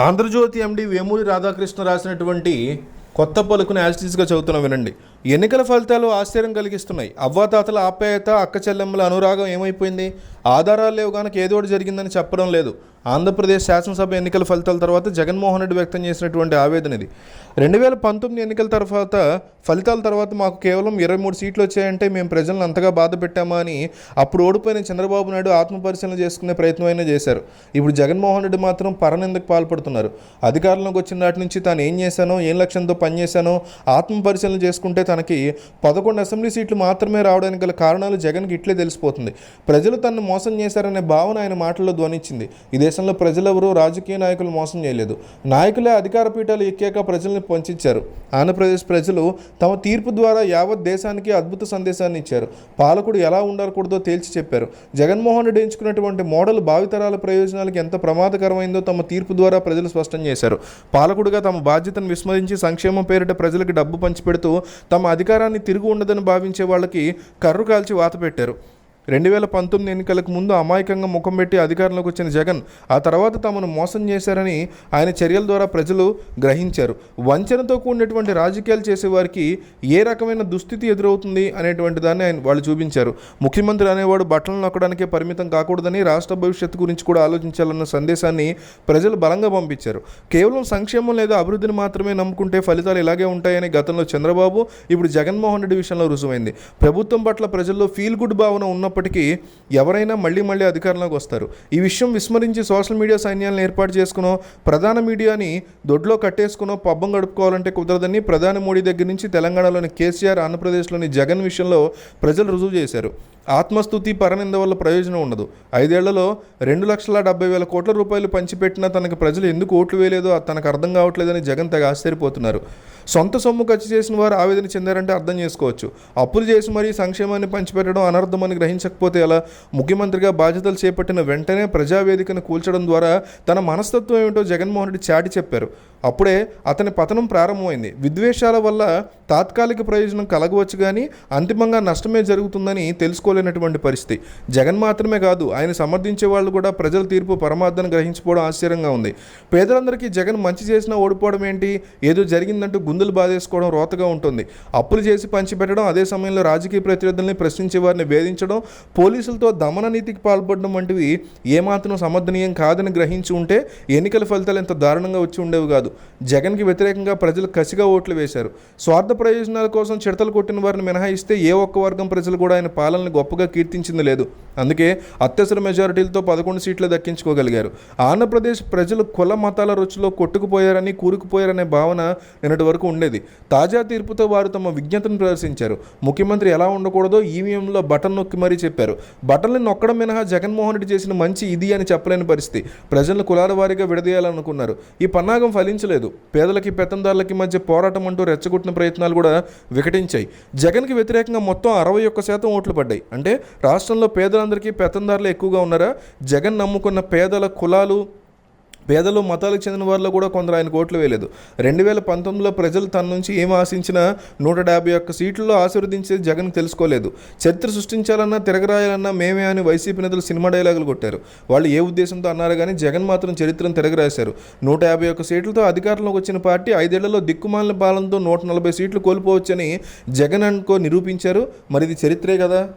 ఆంధ్రజ్యోతి ఎండి వేమూరి రాధాకృష్ణ రాసినటువంటి కొత్త పలుకుని యాజిటీస్గా చదువుతున్న వినండి. ఎన్నికల ఫలితాలు ఆశ్చర్యం కలిగిస్తున్నాయి. అవ్వాతాతల ఆప్యాయత అక్క చెల్లెమ్మల అనురాగం ఏమైపోయింది? ఆధారాలు లేవు కనుక ఏదో ఒకటి జరిగిందని చెప్పడం లేదు. ఆంధ్రప్రదేశ్ శాసనసభ ఎన్నికల ఫలితాల తర్వాత జగన్మోహన్ రెడ్డి వ్యక్తం చేసినటువంటి ఆవేదన ఇది. రెండు వేల పంతొమ్మిది ఎన్నికల తర్వాత ఫలితాల తర్వాత మాకు కేవలం ఇరవై మూడు సీట్లు వచ్చాయంటే మేము ప్రజలను అంతగా బాధ పెట్టామా అని అప్పుడు ఓడిపోయిన చంద్రబాబు నాయుడు ఆత్మపరిశీలన చేసుకునే ప్రయత్నం అయినా చేశారు. ఇప్పుడు జగన్మోహన్ రెడ్డి మాత్రం పరనిందకు పాల్పడుతున్నారు. అధికారంలోకి వచ్చిన నాటి నుంచి తాను ఏం చేశానో ఏం లక్ష్యంతో పనిచేశానో ఆత్మపరిశీలన చేసుకుంటే తనకి పదకొండు అసెంబ్లీ సీట్లు మాత్రమే రావడానికి గల కారణాలు జగన్కి ఇట్లే తెలిసిపోతుంది. ప్రజలు తనను మోసం చేశారనే భావన ఆయన మాటల్లో ధ్వనించింది. ఇదే దేశంలో ప్రజలెవరూ రాజకీయ నాయకులు మోసం చేయలేదు. నాయకులే అధికార పీఠాలు ఎక్కాక ప్రజల్ని పంచించారు. ఆంధ్రప్రదేశ్ ప్రజలు తమ తీర్పు ద్వారా యావత్ దేశానికి అద్భుత సందేశాన్ని ఇచ్చారు. పాలకుడు ఎలా ఉండకూడదో తేల్చి చెప్పారు. జగన్మోహన్ రెడ్డి ఎంచుకున్నటువంటి మోడల్ భావితరాల ప్రయోజనాలకు ఎంత ప్రమాదకరమైందో తమ తీర్పు ద్వారా ప్రజలు స్పష్టం చేశారు. పాలకుడుగా తమ బాధ్యతను విస్మరించి సంక్షేమం పేరిట ప్రజలకు డబ్బు పంచిపెడుతూ తమ అధికారాన్ని తిరిగి ఉండదని భావించే వాళ్ళకి కర్రు కాల్చి వాత పెట్టారు. రెండు వేల పంతొమ్మిది ఎన్నికలకు ముందు అమాయకంగా ముఖం పెట్టి అధికారంలోకి వచ్చిన జగన్ ఆ తర్వాత తమను మోసం చేశారని ఆయన చర్యల ద్వారా ప్రజలు గ్రహించారు. వంచనతో కూడినటువంటి రాజకీయాలు చేసేవారికి ఏ రకమైన దుస్థితి ఎదురవుతుంది అనేటువంటి దాన్ని ఆయన వాళ్ళు చూపించారు. ముఖ్యమంత్రి అనేవాడు బట్టలు నొక్కడానికే పరిమితం కాకూడదని రాష్ట్ర భవిష్యత్తు గురించి కూడా ఆలోచించాలన్న సందేశాన్ని ప్రజలు బలంగా పంపించారు. కేవలం సంక్షేమం లేదా అభివృద్ధిని మాత్రమే నమ్ముకుంటే ఫలితాలు ఇలాగే ఉంటాయని గతంలో చంద్రబాబు ఇప్పుడు జగన్మోహన్ రెడ్డి విషయంలో రుజువైంది. ప్రభుత్వం పట్ల ప్రజల్లో ఫీల్ గుడ్ భావన ఉన్నప్పటికీ ఎవరైనా మళ్ళీ మళ్ళీ అధికారంలోకి వస్తారు. ఈ విషయం విస్మరించి సోషల్ మీడియా సైన్యాలను ఏర్పాటు చేసుకునో ప్రధాన మీడియాని దొడ్లో కట్టేసుకునో పబ్బం గడుపుకోవాలంటే కుదరదని ప్రధాని మోడీ దగ్గర నుంచి తెలంగాణలోని కేసీఆర్ ఆంధ్రప్రదేశ్లోని జగన్ విషయంలో ప్రజలు రుజువు చేశారు. ఆత్మస్థుతి పరనింద వల్ల ప్రయోజనం ఉండదు. ఐదేళ్ళలో రెండు లక్షల డెబ్బై వేల కోట్ల రూపాయలు పంచిపెట్టినా తనకు ప్రజలు ఎందుకు ఓట్లు వేయలేదో అది తనకు అర్థం కావట్లేదని జగన్ తెగ ఆశ్చర్యపోతున్నారు. సొంత సొమ్ము ఖర్చు చేసిన వారు ఆవేదన చెందారంటే అర్థం చేసుకోవచ్చు. అప్పులు చేసి మరీ సంక్షేమాన్ని పంచిపెట్టడం అనర్థమని గ్రహించకపోతే ఎలా? ముఖ్యమంత్రిగా బాధ్యతలు చేపట్టిన వెంటనే ప్రజావేదికను కూల్చడం ద్వారా తన మనస్తత్వం ఏమిటో జగన్మోహన్ రెడ్డి చాటి చెప్పారు. అప్పుడే అతని పతనం ప్రారంభమైంది. విద్వేషాల వల్ల తాత్కాలిక ప్రయోజనం కలగవచ్చు కానీ అంతిమంగా నష్టమే జరుగుతుందని తెలుసుకోలేనటువంటి పరిస్థితి. జగన్ మాత్రమే కాదు ఆయన సమర్థించే వాళ్ళు కూడా ప్రజల తీర్పు పరమార్థాన్ని గ్రహించుకోవడం ఆశ్చర్యంగా ఉంది. పేదలందరికీ జగన్ మంచి చేసినా ఓడిపోవడం ఏంటి? ఏదో జరిగిందంటూ గుందులు బాధేసుకోవడం రోతగా ఉంటుంది. అప్పులు చేసి పంచిపెట్టడం అదే సమయంలో రాజకీయ ప్రతినిధుల్ని ప్రశ్నించే వారిని వేధించడం పోలీసులతో దమన నీతికి పాల్పడడం వంటివి ఏమాత్రం సమర్థనీయం కాదని గ్రహించి ఉంటే ఎన్నికల ఫలితాలు ఎంత దారుణంగా వచ్చి ఉండేవి కాదు. జగన్కి వ్యతిరేకంగా ప్రజలు కసిగా ఓట్లు వేశారు. స్వార్థ ప్రయోజనాల కోసం చిడతలు కొట్టిన వారిని మినహాయిస్తే ఏ ఒక్క వర్గం ప్రజలు కూడా ఆయన పాలనని గొప్పగా కీర్తించింది లేదు. అందుకే అత్యవసర మెజారిటీలతో పదకొండు సీట్లు దక్కించుకోగలిగారు. ఆంధ్రప్రదేశ్ ప్రజలు కుల మతాల రుచిలో కొట్టుకుపోయారని కూరుకుపోయారనే భావన నిన్నటి వరకు ఉండేది. తాజా తీర్పుతో వారు తమ విజ్ఞతను ప్రదర్శించారు. ముఖ్యమంత్రి ఎలా ఉండకూడదో ఈవీఎంలో బటన్ నొక్కి మరీ చెప్పారు. బటన్లు నొక్కడం మినహా జగన్మోహన్ రెడ్డి చేసిన మంచి ఇది అని చెప్పలేని పరిస్థితి. ప్రజలను కులాల వారీగా విడదీయాలనుకున్నారు. ఈ పన్నాగం ఫలించలేదు. పేదలకి పెత్తందారులకి మధ్య పోరాటం అంటూ రెచ్చగొట్టిన ప్రయత్నాలు కూడా వికటించాయి. జగన్కి వ్యతిరేకంగా మొత్తం అరవై ఒక్క శాతం ఓట్లు పడ్డాయి. అంటే రాష్ట్రంలో పేదలందరికీ పెత్తందారులు ఎక్కువగా ఉన్నారా? జగన్ నమ్ముకున్న పేదల కులాలు పేదలు మతాలకు చెందిన వారిలో కూడా కొందరు ఆయన ఓట్లు వేయలేదు. రెండు వేల పంతొమ్మిదిలో ప్రజలు తన నుంచి ఏం ఆశించిన నూట డెబ్బై ఒక్క సీట్లలో ఆశీర్వదించే జగన్ తెలుసుకోలేదు. చరిత్ర సృష్టించాలన్నా తిరగరాయాలన్నా మేమే అని వైసీపీ నేతలు సినిమా డైలాగులు కొట్టారు. వాళ్ళు ఏ ఉద్దేశంతో అన్నారు కానీ జగన్ మాత్రం చరిత్రను తిరగరాశారు. నూట యాభై ఒక్క సీట్లతో అధికారంలోకి వచ్చిన పార్టీ ఐదేళ్ళలో దిక్కుమాలిన పాలనతో నూట నలభై సీట్లు కోల్పోవచ్చని జగన్ అనుకో నిరూపించారు. మరి ఇది చరిత్రే కదా.